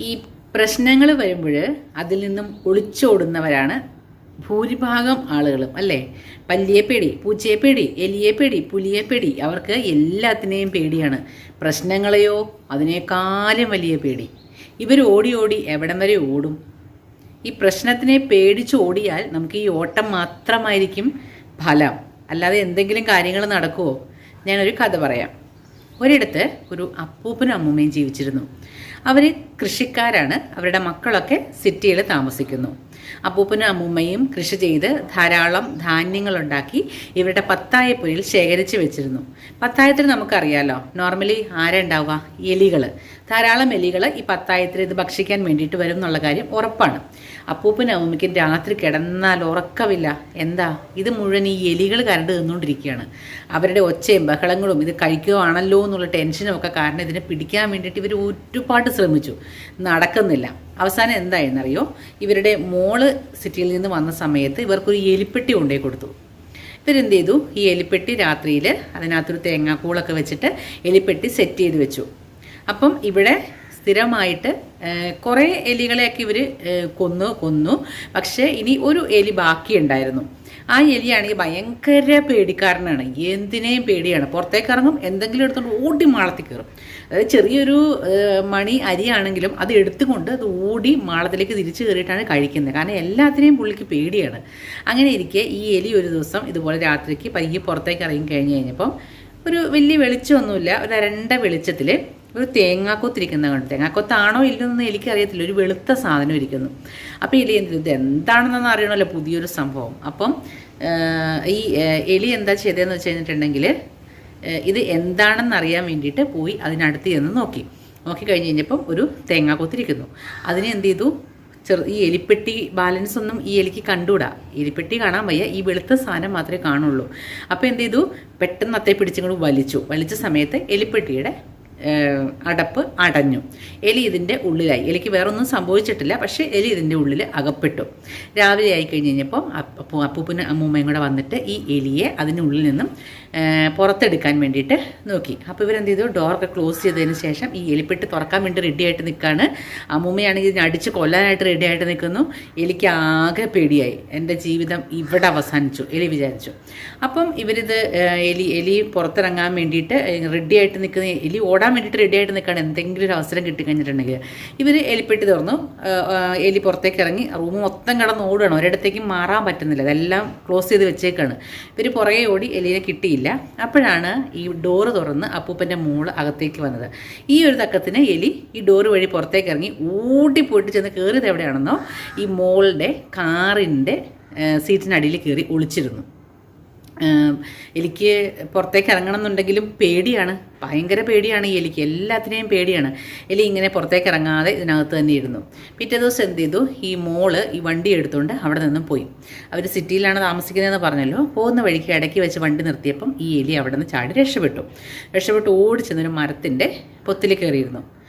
ഈ പ്രശ്നങ്ങൾ വരുമ്പോൾ അതിൽ നിന്നും ഒളിച്ചോടുന്നവരാണ് ഭൂരിഭാഗം ആളുകളും അല്ലേ? പല്ലിയെ പേടി പൂച്ചയെ പേടി എലിയെ പേടി പുലിയെ പേടി അവർക്ക് എല്ലാത്തിനെയും പേടിയാണ്. പ്രശ്നങ്ങളെയോ അതിനേക്കാളും വലിയ പേടി. ഇവർ ഓടി ഓടി എവിടം വരെ ഓടും? ഈ പ്രശ്നത്തിനെ പേടിച്ച് ഓടിയാൽ നമുക്ക് ഈ ഓട്ടം മാത്രമായിരിക്കും ഫലം. അല്ലാതെ എന്തെങ്കിലും കാര്യങ്ങൾ നടക്കുമോ ഞാനൊരു കഥ പറയാം. ഒരിടത്ത് ഒരു അപ്പൂപ്പനും അമ്മൂമ്മയും ജീവിച്ചിരുന്നു. അവർ കൃഷിക്കാരാണ്. അവരുടെ മക്കളൊക്കെ സിറ്റിയിൽ താമസിക്കുന്നു. അപ്പൂപ്പനും അമ്മൂമ്മയും കൃഷി ചെയ്ത് ധാരാളം ധാന്യങ്ങളുണ്ടാക്കി ഇവരുടെ പത്തായപ്പുരയിൽ ശേഖരിച്ച് വെച്ചിരുന്നു. പത്തായത്തിൽ നമുക്കറിയാലോ നോർമലി ആരാ ഉണ്ടാവുക എലികൾ ധാരാളം എലികൾ ഈ പത്തായത്തിൽ ഇത് ഭക്ഷിക്കാൻ വേണ്ടിയിട്ട് വരും എന്നുള്ള കാര്യം ഉറപ്പാണ്. അപ്പൂപ്പനും അമ്മൂമ്മയ്ക്കും രാത്രി കിടന്നാൽ ഉറക്കമില്ല. എന്താ? ഇത് മുഴുവൻ ഈ എലികൾ കരണ്ട് തിന്നുകൊണ്ടിരിക്കുകയാണ്. അവരുടെ ഒച്ചയും ബഹളങ്ങളും ഇത് കഴിക്കുകയാണല്ലോ എന്നുള്ള ടെൻഷനും ഒക്കെ കാരണം ഇതിനെ പിടിക്കാൻ വേണ്ടിയിട്ട് ഇവർ ഒരുപാട് ശ്രമിച്ചു. നടക്കുന്നില്ല. അവസാനം എന്തായെന്നറിയോ? ഇവരുടെ മോൾ സിറ്റിയിൽ നിന്ന് വന്ന സമയത്ത് ഇവർക്കൊരു എലിപ്പെട്ടി കൊണ്ടേ കൊടുത്തു. ഇവരെന്ത് ചെയ്തു? ഈ എലിപ്പെട്ടി രാത്രിയിൽ അതിനകത്തൊരു തേങ്ങാക്കൂളൊക്കെ വെച്ചിട്ട് എലിപ്പെട്ടി സെറ്റ് ചെയ്ത് വെച്ചു. അപ്പം ഇവിടെ സ്ഥിരമായിട്ട് കുറേ എലികളെയൊക്കെ ഇവർ കൊന്നു കൊന്നു. പക്ഷേ ഇനി ഒരു എലി ബാക്കിയുണ്ടായിരുന്നു. ആ എലിയാണെങ്കിൽ ഭയങ്കര പേടിക്കാരനാണ്. എന്തിനേയും പേടിയാണ്. പുറത്തേക്ക് ഇറങ്ങും എന്തെങ്കിലും എടുത്തുകൊണ്ട് ഓടി മാളത്തിൽ കയറും. അതായത് ചെറിയൊരു മണി അരിയാണെങ്കിലും അത് എടുത്തുകൊണ്ട് അത് ഓടി മാളത്തിലേക്ക് തിരിച്ചു കയറിയിട്ടാണ് കഴിക്കുന്നത്. കാരണം എല്ലാത്തിനെയും പുള്ളിക്ക് പേടിയാണ്. അങ്ങനെ ഇരിക്കെ ഈ എലി ഒരു ദിവസം ഇതുപോലെ രാത്രിക്ക് പയ്യെ പുറത്തേക്ക് ഇറങ്ങി കഴിഞ്ഞ് കഴിഞ്ഞപ്പം ഒരു വലിയ വെളിച്ചമൊന്നുമില്ല. ഒരു അരണ്ട വെളിച്ചത്തിൽ ഒരു തേങ്ങാക്കൊത്തിരിക്കുന്ന കണ്ടു. തേങ്ങാക്കൊത്താണോ ഇല്ലെന്നൊന്നും എനിക്കറിയത്തില്ല. ഒരു വെളുത്ത സാധനം ഇരിക്കുന്നു. അപ്പോൾ എലി എന്ത് ഇത് എന്താണെന്നൊന്നും അറിയണമല്ലോ പുതിയൊരു സംഭവം. അപ്പം ഈ എലി എന്താ ചെയ്തതെന്ന് വെച്ച് കഴിഞ്ഞിട്ടുണ്ടെങ്കിൽ ഇത് എന്താണെന്ന് അറിയാൻ വേണ്ടിയിട്ട് പോയി അതിനടുത്ത് ചെന്ന് നോക്കി. നോക്കി കഴിഞ്ഞ് കഴിഞ്ഞപ്പം ഒരു തേങ്ങ കൊത്തിരിക്കുന്നു. അതിനെ എന്ത് ചെയ്തു? ചെറു ഈ എലിപ്പെട്ടി ബാലൻസ് ഒന്നും ഈ എലിക്ക് കണ്ടുകൂടാ. എലിപ്പെട്ടി കാണാൻ വയ്യ ഈ വെളുത്ത സാധനം മാത്രമേ കാണുള്ളൂ. അപ്പോൾ എന്ത് ചെയ്തു? പെട്ടെന്ന് അത്തേ പിടിച്ചിങ്ങോട്ട് വലിച്ചു. വലിച്ച സമയത്ത് എലിപ്പെട്ടിയുടെ അടപ്പ് അടഞ്ഞു. എലി ഇതിന്റെ ഉള്ളിലായി. എലിക്ക് വേറൊന്നും സംഭവിച്ചിട്ടില്ല പക്ഷേ എലി ഇതിന്റെ ഉള്ളിൽ അകപ്പെട്ടു. രാവിലെ ആയി കഴിഞ്ഞ് കഴിഞ്ഞപ്പോൾ അപ്പൂപ്പിന് അപ്പൂപ്പനും അമ്മൂമ്മയും കൂടെ വന്നിട്ട് ഈ എലിയെ അതിനുള്ളിൽ നിന്നും പുറത്തെടുക്കാൻ വേണ്ടിയിട്ട് നോക്കി. അപ്പോൾ ഇവരെന്ത് ചെയ്തു? ഡോറൊക്കെ ക്ലോസ് ചെയ്തതിന് ശേഷം ഈ എലിപ്പെട്ടി തുറക്കാൻ വേണ്ടി റെഡിയായിട്ട് നിൽക്കുകയാണ് അമ്മൂമ്മയാണെങ്കിൽ ഇതിനെ അടിച്ച് കൊല്ലാനായിട്ട് റെഡിയായിട്ട് നിൽക്കുന്നു എലിക്ക് ആകെ പേടിയായി. എന്റെ ജീവിതം ഇവിടെ അവസാനിച്ചു. എലി വിചാരിച്ചു. അപ്പം ഇവരിത് എലി എലി പുറത്തിറങ്ങാൻ വേണ്ടിയിട്ട് റെഡി ആയിട്ട് നിൽക്കുന്ന എലി ഓടാൻ വേണ്ടിയിട്ട് റെഡി ആയിട്ട് നിൽക്കുകയാണ്. എന്തെങ്കിലും ഒരു അവസരം കിട്ടിക്കഴിഞ്ഞിട്ടുണ്ടെങ്കിൽ ഇവർ എലിപ്പെട്ടി തുറന്നു. എലി പുറത്തേക്ക് ഇറങ്ങി. റൂം മൊത്തം കിടന്ന് ഓടുകയാണ്. ഒരിടത്തേക്കും മാറാൻ പറ്റുന്നില്ല. അതെല്ലാം ക്ലോസ് ചെയ്ത് വെച്ചേക്കാണ്. ഇവർ പുറകെ ഓടി എലിയെ കിട്ടിയില്ല. അപ്പോഴാണ് ഈ ഡോറ് തുറന്ന് അപ്പൂപ്പന്റെ മോൾ അകത്തേക്ക് വന്നത്. ഈ ഒരു തക്കത്തിന് എലി ഈ ഡോറ് വഴി പുറത്തേക്ക് ഇറങ്ങി ഓടിപ്പോയിട്ട് ചെന്ന് കയറിയത് എവിടെയാണെന്നോ ഈ മോളുടെ കാറിന്റെ സീറ്റിനടിയിൽ കയറി ഒളിച്ചിരുന്നു. ഏം, എലിക്ക് പുറത്തേക്ക് ഇറങ്ങണം എന്നുണ്ടെങ്കിലും പേടിയാണ്. ഭയങ്കര പേടിയാണ് ഈ എലിക്ക്. എല്ലാത്തിനെയും പേടിയാണ്. എലി ഇങ്ങനെ പുറത്തേക്ക് ഇറങ്ങാതെ ഇതിനകത്ത് തന്നെ ഇരുന്നു. പിറ്റേ ദിവസം എന്ത് ചെയ്തു? ഈ മോൾ ഈ വണ്ടി എടുത്തുകൊണ്ട് അവിടെ നിന്നും പോയി. അവർ സിറ്റിയിലാണ് താമസിക്കുന്നതെന്ന് പറഞ്ഞല്ലോ. പോകുന്ന വഴിക്ക് ഇടയ്ക്ക് വെച്ച് വണ്ടി നിർത്തിയപ്പം ഈ എലി അവിടെ നിന്ന് ചാടി രക്ഷപ്പെട്ടു. രക്ഷപ്പെട്ട് ഓടി ചെന്നൊരു മരത്തിന്റെ പൊത്തിൽ കയറിയിരുന്നു.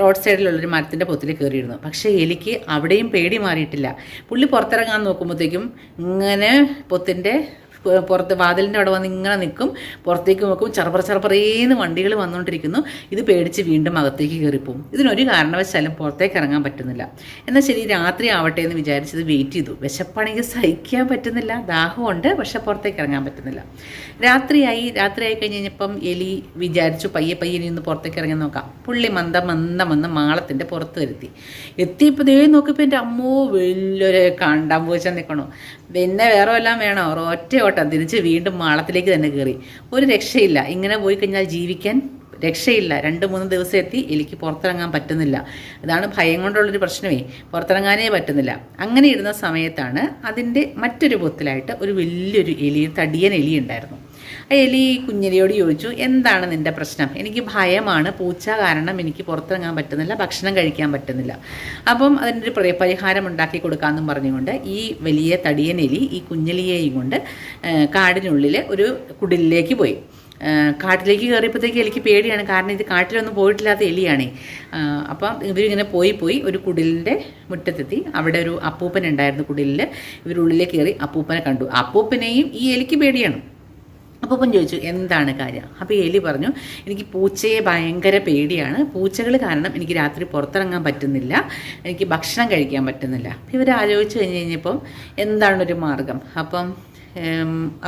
റോഡ് സൈഡിലുള്ളൊരു മരത്തിന്റെ പൊത്തിൽ കയറിയിരുന്നു. പക്ഷേ എലിക്ക് അവിടെയും പേടി മാറിയിട്ടില്ല. പുള്ളി പുറത്തിറങ്ങാൻ നോക്കുമ്പോഴത്തേക്കും ഇങ്ങനെ പൊത്തിന്റെ പുറത്ത് വാതിലിന്റെ അവിടെ വന്ന് ഇങ്ങനെ നിൽക്കും പുറത്തേക്ക് നോക്കും ചറപ്പറ ചറപ്പറേന്ന് വണ്ടികൾ വന്നുകൊണ്ടിരിക്കുന്നു ഇത് പേടിച്ച് വീണ്ടും അകത്തേക്ക് കയറിപ്പോവും. ഇതിനൊരു കാരണവശാലും പുറത്തേക്ക് ഇറങ്ങാൻ പറ്റുന്നില്ല. എന്നാൽ ശരി രാത്രി ആവട്ടെ എന്ന് വിചാരിച്ചത് വെയിറ്റ് ചെയ്തു. വിശപ്പാണെങ്കിൽ സഹിക്കാൻ പറ്റുന്നില്ല. ദാഹമുണ്ട് പക്ഷെ പുറത്തേക്ക് ഇറങ്ങാൻ പറ്റുന്നില്ല. രാത്രിയായി രാത്രിയായി കഴിഞ്ഞ് കഴിഞ്ഞപ്പം എലി വിചാരിച്ചു പയ്യെ പയ്യെ ഇനി ഒന്ന് പുറത്തേക്ക് ഇറങ്ങി നോക്കാം. പുള്ളി മന്ദം മന്ദം വന്ന് മാളത്തിന്റെ പുറത്ത് വരുത്തി. എത്തിയപ്പോൾ ദേ നോക്കിയപ്പോൾ എന്റെ അമ്മോ വലിയൊരു കണ്ടാൻ പോയിച്ചാൽ നിൽക്കണോ പിന്നെ വേറെ എല്ലാം വേണോ? ഒറ്റ ഓട്ടം. തിരിച്ച് വീണ്ടും മാളത്തിലേക്ക് തന്നെ കയറി ഒരു രക്ഷയില്ല. ഇങ്ങനെ പോയി കഴിഞ്ഞാൽ ജീവിക്കാൻ രക്ഷയില്ല. രണ്ട് മൂന്ന് ദിവസം എത്തി എനിക്ക് പുറത്തിറങ്ങാൻ പറ്റുന്നില്ല. ഇതാണ് ഭയം കൊണ്ടുള്ളൊരു പ്രശ്നമേ. പുറത്തിറങ്ങാനേ പറ്റുന്നില്ല. അങ്ങനെ ഇരുന്ന സമയത്താണ് അതിന്റെ മറ്റൊരു പൊത്തിലായിട്ട് ഒരു വലിയൊരു എലി തടിയൻ എലി ഉണ്ടായിരുന്നു. എലി കുഞ്ഞലിയോട് ചോദിച്ചു എന്താണ് നിന്റെ പ്രശ്നം? എനിക്ക് ഭയമാണ് പൂച്ച കാരണം എനിക്ക് പുറത്തിറങ്ങാൻ പറ്റുന്നില്ല ഭക്ഷണം കഴിക്കാൻ പറ്റുന്നില്ല. അപ്പം പരി- പരിഹാരം ഉണ്ടാക്കി കൊടുക്കാമെന്നും പറഞ്ഞുകൊണ്ട് ഈ വലിയ തടിയനെലി ഈ കുഞ്ഞലിയെയും കൊണ്ട് കാടിനുള്ളിൽ ഒരു കുടിലിലേക്ക് പോയി. കാട്ടിലേക്ക് കയറിയപ്പോഴത്തേക്ക് എലിക്ക് പേടിയാണ്. കാരണം ഇത് കാട്ടിലൊന്നും പോയിട്ടില്ലാത്ത എലിയാണേ. അപ്പം ഇവരിങ്ങനെ പോയി പോയി ഒരു കുടിലിന്റെ മുറ്റത്തെത്തി. അവിടെ ഒരു അപ്പൂപ്പൻ ഉണ്ടായിരുന്നു കുടിലിൽ. ഇവരുള്ളിലേക്ക് കയറി അപ്പൂപ്പനെ കണ്ടു. അപ്പൂപ്പനെയും ഈ എലിക്ക് പേടിയാണ്. അപ്പം ചോദിച്ചു എന്താണ് കാര്യം? അപ്പോൾ എലി പറഞ്ഞു എനിക്ക് പൂച്ചയെ ഭയങ്കര പേടിയാണ്. പൂച്ചകൾ കാരണം എനിക്ക് രാത്രി പുറത്തിറങ്ങാൻ പറ്റുന്നില്ല. എനിക്ക് ഭക്ഷണം കഴിക്കാൻ പറ്റുന്നില്ല. ഇവർ ആലോചിച്ച് കഴിഞ്ഞ് കഴിഞ്ഞപ്പം എന്താണ് ഒരു മാർഗം? അപ്പം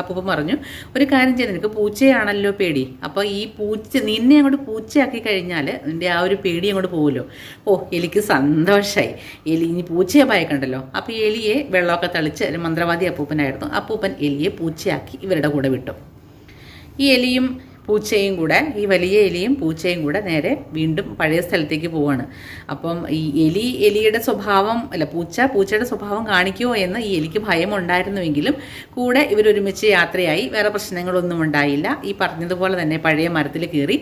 അപ്പം പറഞ്ഞു ഒരു കാര്യം ചെയ്ത് നിനക്ക് പൂച്ചയാണല്ലോ പേടി. അപ്പോൾ ഈ പൂച്ച നിന്നെ അങ്ങോട്ട് പൂച്ചയാക്കി കഴിഞ്ഞാൽ നിന്റെ ആ ഒരു പേടി അങ്ങോട്ട് പോകുമല്ലോ ഓ എലിക്ക് സന്തോഷമായി എലി ഇനി പൂച്ചയെ ഭയക്കണ്ടല്ലോ. അപ്പോൾ എലിയെ വെള്ളമൊക്കെ തളിച്ച് മന്ത്രവാദി അപ്പൂപ്പനായിരുന്നു. അപ്പൂപ്പൻ എലിയെ പൂച്ചയാക്കി ഇവരുടെ കൂടെ വിട്ടു. ഈ എലിയും പൂച്ചയും കൂടെ ഈ വലിയ എലിയും പൂച്ചയും കൂടെ നേരെ വീണ്ടും പഴയ സ്ഥലത്തേക്ക് പോവാണ്. അപ്പം ഈ എലി എലിയുടെ സ്വഭാവം അല്ല പൂച്ച പൂച്ചയുടെ സ്വഭാവം കാണിക്കുമോ എന്ന് ഈ എലിക്ക് ഭയം ഉണ്ടായിരുന്നുവെങ്കിലും കൂടെ ഇവരൊരുമിച്ച് യാത്രയായി. വേറെ പ്രശ്നങ്ങളൊന്നും ഉണ്ടായില്ല. ഈ പറഞ്ഞതുപോലെ തന്നെ പഴയ മരത്തിൽ കയറി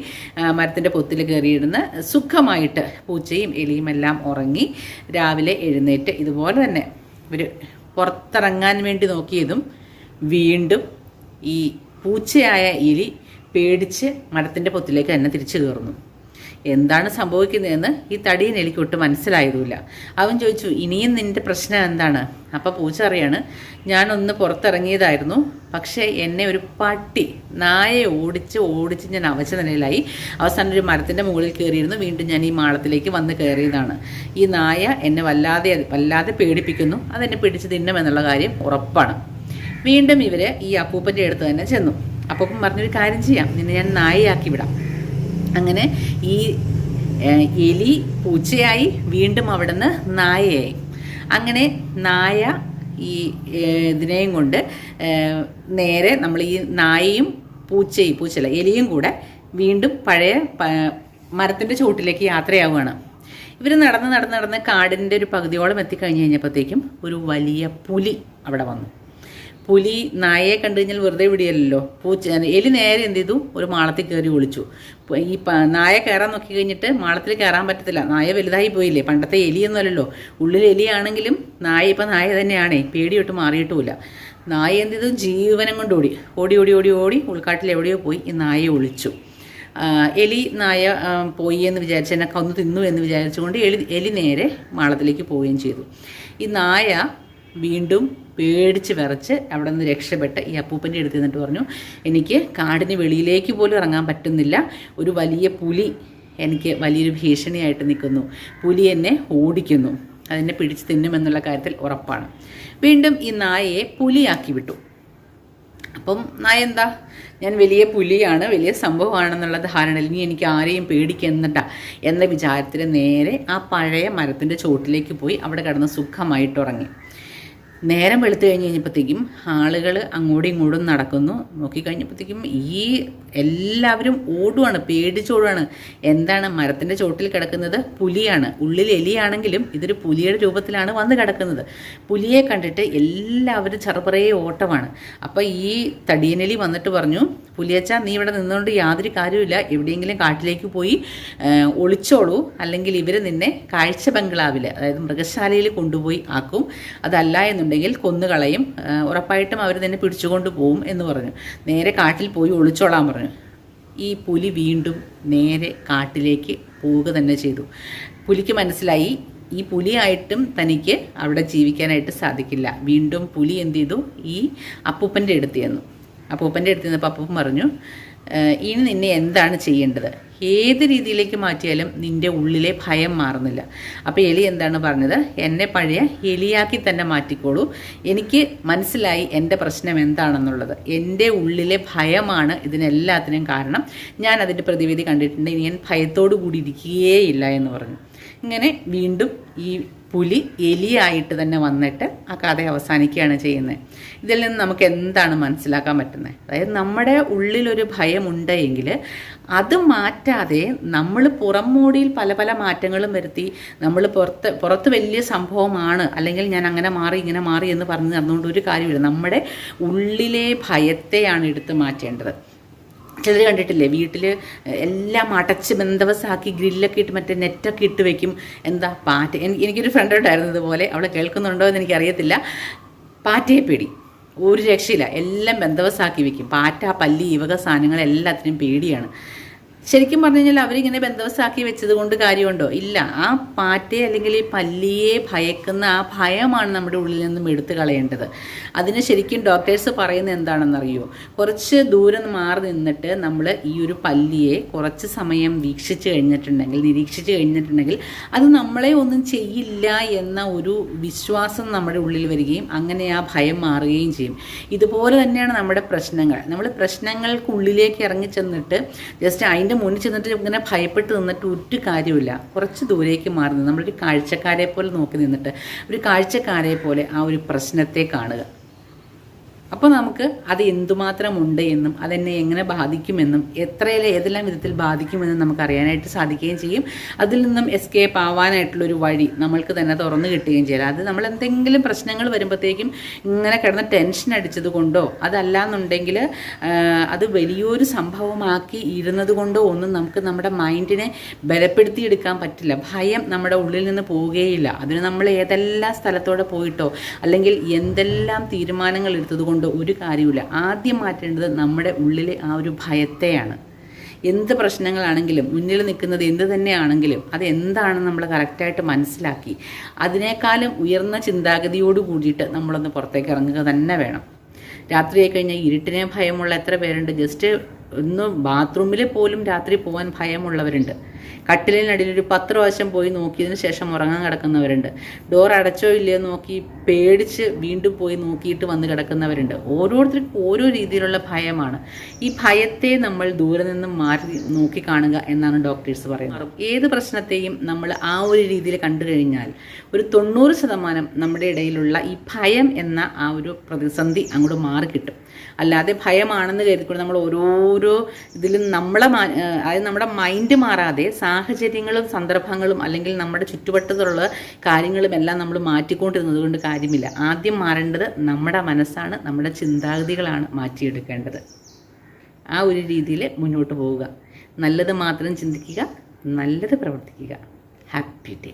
മരത്തിന്റെ പൊത്തിൽ കയറിയിരുന്ന് സുഖമായിട്ട് പൂച്ചയും എലിയും എല്ലാം ഉറങ്ങി രാവിലെ എഴുന്നേറ്റ് ഇതുപോലെ തന്നെ ഇവർ പുറത്തിറങ്ങാൻ വേണ്ടി നോക്കിയതും വീണ്ടും ഈ പൂച്ചയായ എലി പേടിച്ച് മരത്തിന്റെ പൊത്തിലേക്ക് തന്നെ തിരിച്ചു കയറുന്നു. എന്താണ് സംഭവിക്കുന്നതെന്ന് ഈ തടിയൻ എലിക്കൊട്ട് മനസ്സിലായതുമില്ല. അവൻ ചോദിച്ചു ഇനിയും നിന്റെ പ്രശ്നം എന്താണ്? അപ്പോൾ പൂച്ച അറിയാണ് ഞാനൊന്ന് പുറത്തിറങ്ങിയതായിരുന്നു. പക്ഷേ എന്നെ ഒരു പട്ടി നായെ ഓടിച്ച് ഓടിച്ച് ഞാൻ അവശ നിലയിലായി. അവസാനം ഒരു മരത്തിന്റെ മുകളിൽ കയറിയിരുന്നു. വീണ്ടും ഞാൻ ഈ മാളത്തിലേക്ക് വന്ന് കയറിയതാണ്. ഈ നായ എന്നെ വല്ലാതെ വല്ലാതെ പേടിപ്പിക്കുന്നു. അതെന്നെ പിടിച്ച് തിന്നുമെന്നുള്ള കാര്യം ഉറപ്പാണ്. വീണ്ടും ഇവർ ഈ അപ്പൂപ്പന്റെ അടുത്ത് തന്നെ ചെന്നു. അപ്പൂപ്പൻ പറഞ്ഞൊരു കാര്യം ചെയ്യാം. നിന്നെ ഞാൻ നായയാക്കി വിടാം. അങ്ങനെ ഈ എലി പൂച്ചയായി വീണ്ടും അവിടുന്ന് നായയായി. അങ്ങനെ നായ ഈ ഇതിനെയും കൊണ്ട് നേരെ നമ്മൾ ഈ നായയും പൂച്ചയും പൂച്ചല്ല എലിയും കൂടെ വീണ്ടും പഴയ മരത്തിന്റെ ചുവട്ടിലേക്ക് യാത്രയാവുകയാണ്. ഇവർ നടന്ന് നടന്ന് നടന്ന് കാടിന്റെ ഒരു പകുതിയോളം എത്തിക്കഴിഞ്ഞ് കഴിഞ്ഞപ്പോഴത്തേക്കും ഒരു വലിയ പുലി അവിടെ വന്നു. പുലി നായയെ കണ്ടു കഴിഞ്ഞാൽ വെറുതെ വിടിയല്ലോ പൂച്ച എലി നേരെ എന്ത് ചെയ്തു? ഒരു മാളത്തിൽ കയറി ഒളിച്ചു. ഈ നായ കയറാൻ നോക്കി കഴിഞ്ഞിട്ട് മാളത്തിൽ കയറാൻ പറ്റത്തില്ല. നായ വലുതായി പോയില്ലേ? പണ്ടത്തെ എലിയൊന്നുമല്ലല്ലോ ഉള്ളിൽ എലിയാണെങ്കിലും നായ ഇപ്പം നായ തന്നെയാണേ. പേടിയിട്ട് മാറിയിട്ടുമില്ല. നായ എന്ത് ചെയ്തു? ജീവനം കൊണ്ട് ഓടി. ഓടി ഓടി ഓടി ഓടി ഉൾക്കാട്ടിൽ എവിടെയോ പോയി. ഈ നായ ഒളിച്ചു. എലി നായ പോയി എന്ന് വിചാരിച്ച് എന്നെ കൊന്നു തിന്നു എന്ന് വിചാരിച്ചുകൊണ്ട് എലി എലി നേരെ മാളത്തിലേക്ക് പോവുകയും ചെയ്തു. ഈ നായ വീണ്ടും പേടിച്ച് വിറച്ച് അവിടെ നിന്ന് രക്ഷപ്പെട്ട് ഈ അപ്പൂപ്പന്റെ അടുത്ത് നിന്നിട്ട് പറഞ്ഞു എനിക്ക് കാടിന് വെളിയിലേക്ക് പോലും ഇറങ്ങാൻ പറ്റുന്നില്ല. ഒരു വലിയ പുലി എനിക്ക് വലിയൊരു ഭീഷണിയായിട്ട് നിൽക്കുന്നു. പുലി എന്നെ ഓടിക്കുന്നു. അതിനെ പിടിച്ച് തിന്നുമെന്നുള്ള കാര്യത്തിൽ ഉറപ്പാണ്. വീണ്ടും ഈ നായയെ പുലിയാക്കി വിട്ടു. അപ്പം നായ എന്താ? ഞാൻ വലിയ പുലിയാണ് വലിയ സംഭവമാണെന്നുള്ള ധാരണയിൽ ഇനി എനിക്ക് ആരെയും പേടിക്കുന്നുണ്ട എന്ന വിചാരത്തിൽ നേരെ ആ പഴയ മരത്തിന്റെ ചോട്ടിലേക്ക് പോയി അവിടെ കിടന്ന് സുഖമായിട്ട് ഉറങ്ങി. നേരം വെളുത്തു കഴിഞ്ഞ് കഴിഞ്ഞപ്പോഴത്തേക്കും ആളുകൾ അങ്ങോട്ടും ഇങ്ങോട്ടും നടക്കുന്നു. നോക്കിക്കഴിഞ്ഞപ്പോഴത്തേക്കും ഈ എല്ലാവരും ഓടുവാണ് പേടിച്ചോടുവാണ് എന്താണ് മരത്തിന്റെ ചോട്ടിൽ കിടക്കുന്നത്? പുലിയാണ്. ഉള്ളിൽ എലിയാണെങ്കിലും ഇതൊരു പുലിയുടെ രൂപത്തിലാണ് വന്ന് കിടക്കുന്നത്. പുലിയെ കണ്ടിട്ട് എല്ലാവരും ചെറുപറയെ ഓട്ടമാണ്. അപ്പോൾ ഈ തടിയനെലി വന്നിട്ട് പറഞ്ഞു പുലിയച്ച നീ ഇവിടെ നിന്നുകൊണ്ട് യാതൊരു കാര്യമില്ല എവിടെയെങ്കിലും കാട്ടിലേക്ക് പോയി ഒളിച്ചോളൂ. അല്ലെങ്കിൽ ഇവർ നിന്നെ കാഴ്ച ബംഗ്ലാവിൽ അതായത് മൃഗശാലയിൽ കൊണ്ടുപോയി ആക്കും. അതല്ല എന്നുണ്ടെങ്കിൽ കൊന്നുകളയും. ഉറപ്പായിട്ടും അവർ തന്നെ പിടിച്ചുകൊണ്ട് പോവും എന്ന് പറഞ്ഞു. നേരെ കാട്ടിൽ പോയി ഒളിച്ചോളാൻ പറഞ്ഞു. ഈ പുലി വീണ്ടും നേരെ കാട്ടിലേക്ക് പോവുക തന്നെ ചെയ്തു. പുലിക്ക് മനസ്സിലായി ഈ പുലിയായിട്ടും തനിക്ക് അവിടെ ജീവിക്കാനായിട്ട് സാധിക്കില്ല. വീണ്ടും പുലി എന്ത് ചെയ്തു? ഈ അപ്പൂപ്പന്റെ അടുത്ത് ചെന്നു. അപ്പൂപ്പന്റെ അടുത്ത് ചെന്നപ്പോൾ അപ്പൂപ്പൻ പറഞ്ഞു ഇനി നിന്നെ എന്താണ് ചെയ്യേണ്ടത്? ഏത് രീതിയിലേക്ക് മാറ്റിയാലും നിന്റെ ഉള്ളിലെ ഭയം മാറുന്നില്ല. അപ്പോൾ എലി എന്താണ് പറഞ്ഞത്? എന്നെ പഴയ എലിയാക്കി തന്നെ മാറ്റിക്കോളൂ. എനിക്ക് മനസ്സിലായി എന്റെ പ്രശ്നം എന്താണെന്നുള്ളത്. എന്റെ ഉള്ളിലെ ഭയമാണ് ഇതിനെല്ലാത്തിനും കാരണം. ഞാൻ അതിന്റെ പ്രതിവിധി കണ്ടിട്ടുണ്ട്. ഇനി ഞാൻ ഭയത്തോടു കൂടി ഇരിക്കുകയേ ഇല്ല എന്ന് പറഞ്ഞു. ഇങ്ങനെ വീണ്ടും ഈ പുലി എലിയായിട്ട് തന്നെ വന്നിട്ട് ആ കഥ അവസാനിക്കുകയാണ് ചെയ്യുന്നത്. ഇതിൽ നിന്ന് നമുക്ക് എന്താണ് മനസ്സിലാക്കാൻ പറ്റുന്നത്? അതായത് നമ്മുടെ ഉള്ളിലൊരു ഭയമുണ്ടെങ്കിൽ അത് മാറ്റാതെ നമ്മൾ പുറംമോടിയിൽ പല പല മാറ്റങ്ങളും വരുത്തി നമ്മൾ പുറത്ത് പുറത്ത് വലിയ സംഭവമാണ് അല്ലെങ്കിൽ ഞാൻ അങ്ങനെ മാറി ഇങ്ങനെ മാറി എന്ന് പറഞ്ഞ് നടന്നുകൊണ്ട് ഒരു കാര്യമില്ല. നമ്മുടെ ഉള്ളിലെ ഭയത്തെയാണ് എടുത്ത് മാറ്റേണ്ടത്. ചിലർ കണ്ടിട്ടില്ലേ? വീട്ടിൽ എല്ലാം അടച്ച് ബന്ധവസാക്കി ഗ്രില്ലൊക്കെ ഇട്ട് മറ്റേ നെറ്റൊക്കെ ഇട്ട് വെക്കും. എന്താ പാറ്റ? എനിക്കൊരു ഫ്രണ്ട് ഉണ്ടായിരുന്നു ഇതുപോലെ. അവളെ കേൾക്കുന്നുണ്ടോ എന്ന് എനിക്കറിയത്തില്ല. പാറ്റയെ പേടി. ഒരു രക്ഷയില്ല. എല്ലാം ബന്ധവസാക്കി വെക്കും. പാറ്റ പല്ലി ഇവക സാധനങ്ങൾ എല്ലാത്തിനും പേടിയാണ്. ശരിക്കും പറഞ്ഞു കഴിഞ്ഞാൽ അവരിങ്ങനെ ബന്ധവസാക്കി വെച്ചത് കൊണ്ട് കാര്യമുണ്ടോ? ഇല്ല. ആ പാറ്റയെ അല്ലെങ്കിൽ ഈ പല്ലിയെ ഭയക്കുന്ന ആ ഭയമാണ് നമ്മുടെ ഉള്ളിൽ നിന്നും എടുത്തു കളയേണ്ടത്. അതിന് ശരിക്കും ഡോക്ടേഴ്സ് പറയുന്നത് എന്താണെന്നറിയോ? കുറച്ച് ദൂരം മാറി നിന്നിട്ട് നമ്മൾ ഈ ഒരു പല്ലിയെ കുറച്ച് സമയം വീക്ഷിച്ച് കഴിഞ്ഞിട്ടുണ്ടെങ്കിൽ നിരീക്ഷിച്ച് കഴിഞ്ഞിട്ടുണ്ടെങ്കിൽ അത് നമ്മളെ ഒന്നും ചെയ്യില്ല എന്ന ഒരു വിശ്വാസം നമ്മുടെ ഉള്ളിൽ വരികയും അങ്ങനെ ആ ഭയം മാറുകയും ചെയ്യും. ഇതുപോലെ തന്നെയാണ് നമ്മുടെ പ്രശ്നങ്ങൾ. നമ്മൾ പ്രശ്നങ്ങൾക്കുള്ളിലേക്ക് ഇറങ്ങി ചെന്നിട്ട് ജസ്റ്റ് അതിന്റെ മുന്നിൽ ചെന്നിട്ട് ഇങ്ങനെ ഭയപ്പെട്ട് നിന്നിട്ട് ഒരു കാര്യമില്ല കുറച്ച് ദൂരേക്ക് മാറി നമ്മളൊരു കാഴ്ചക്കാരെ പോലെ നോക്കി നിന്നിട്ട് ഒരു കാഴ്ചക്കാരെ പോലെ ആ ഒരു പ്രശ്നത്തെ കാണുക. അപ്പോൾ നമുക്ക് അത് എന്തുമാത്രം ഉണ്ട് എന്നും അതെന്നെ എങ്ങനെ ബാധിക്കുമെന്നും എത്രയിലെ ഏതെല്ലാം വിധത്തിൽ ബാധിക്കുമെന്നും നമുക്ക് അറിയാനായിട്ട് സാധിക്കുകയും ചെയ്യും. അതിൽ നിന്നും എസ്കേപ്പ് ആവാനായിട്ടുള്ളൊരു വഴി നമ്മൾക്ക് തന്നെ തുറന്നു കിട്ടുകയും ചെയ്യാം. അത് നമ്മൾ എന്തെങ്കിലും പ്രശ്നങ്ങൾ വരുമ്പോഴത്തേക്കും ഇങ്ങനെ കിടന്ന് ടെൻഷൻ അടിച്ചത് കൊണ്ടോ അതല്ലാന്നുണ്ടെങ്കിൽ അത് വലിയൊരു സംഭവമാക്കി ഇരുന്നത് കൊണ്ടോ ഒന്നും നമുക്ക് നമ്മുടെ മൈൻഡിനെ ബലപ്പെടുത്തിയെടുക്കാൻ പറ്റില്ല. ഭയം നമ്മുടെ ഉള്ളിൽ നിന്ന് പോവുകയില്ല. അതിന് നമ്മൾ ഏതെല്ലാം സ്ഥലത്തോടെ പോയിട്ടോ അല്ലെങ്കിൽ എന്തെല്ലാം തീരുമാനങ്ങൾ എടുത്തത് കൊണ്ടോ ഒരു കാര്യമില്ല ആദ്യം മാറ്റേണ്ടത് നമ്മുടെ ഉള്ളിലെ ആ ഒരു ഭയത്തെയാണ്. എന്ത് പ്രശ്നങ്ങളാണെങ്കിലും മുന്നിൽ നിൽക്കുന്നത് എന്ത് തന്നെയാണെങ്കിലും അത് എന്താണെന്ന് നമ്മൾ കറക്റ്റായിട്ട് മനസ്സിലാക്കി അതിനേക്കാളും ഉയർന്ന ചിന്താഗതിയോട് കൂടിയിട്ട് നമ്മളൊന്ന് പുറത്തേക്ക് ഇറങ്ങുക തന്നെ വേണം. രാത്രിയായി കഴിഞ്ഞാൽ ഇരുട്ടിനെ ഭയമുള്ള എത്ര പേരുണ്ട്? ജസ്റ്റ് ഒന്ന് ബാത്റൂമിൽ പോലും രാത്രി പോകാൻ ഭയമുള്ളവരുണ്ട്. കട്ടിലിനടിയിൽ ഒരു പത്ത് പ്രാവശ്യം പോയി നോക്കിയതിന് ശേഷം ഉറങ്ങാൻ കിടക്കുന്നവരുണ്ട്. ഡോർ അടച്ചോ ഇല്ലയോ നോക്കി പേടിച്ച് വീണ്ടും പോയി നോക്കിയിട്ട് വന്ന് കിടക്കുന്നവരുണ്ട്. ഓരോരുത്തർക്കും ഓരോ രീതിയിലുള്ള ഭയമാണ്. ഈ ഭയത്തെ നമ്മൾ ദൂരെ നിന്നും മാറി നോക്കി കാണുക എന്നാണ് ഡോക്ടേഴ്സ് പറയുന്നത്. ഏത് പ്രശ്നത്തെയും നമ്മൾ ആ ഒരു രീതിയിൽ കണ്ടു കഴിഞ്ഞാൽ ഒരു തൊണ്ണൂറ് ശതമാനം നമ്മുടെ ഇടയിലുള്ള ഈ ഭയം എന്ന ആ ഒരു പ്രതിസന്ധി അങ്ങോട്ട് മാറി കിട്ടും. അല്ലാതെ ഭയമാണെന്ന് കരുതിക്കൊണ്ട് നമ്മൾ ഓരോരോ ഇതിലും നമ്മളെ അതായത് നമ്മുടെ മൈൻഡ് മാറാതെ സാഹചര്യങ്ങളും സന്ദർഭങ്ങളും അല്ലെങ്കിൽ നമ്മുടെ ചുറ്റുവട്ടത്തുള്ള കാര്യങ്ങളും എല്ലാം നമ്മൾ മാറ്റിക്കൊണ്ടിരുന്നത് കൊണ്ട് കാര്യമില്ല. ആദ്യം മാറേണ്ടത് നമ്മുടെ മനസ്സാണ് നമ്മുടെ ചിന്താഗതികളാണ് മാറ്റിയെടുക്കേണ്ടത്. ആ ഒരു രീതിയിൽ മുന്നോട്ട് പോവുക. നല്ലത് മാത്രം ചിന്തിക്കുക നല്ലത് പ്രവർത്തിക്കുക. Happy day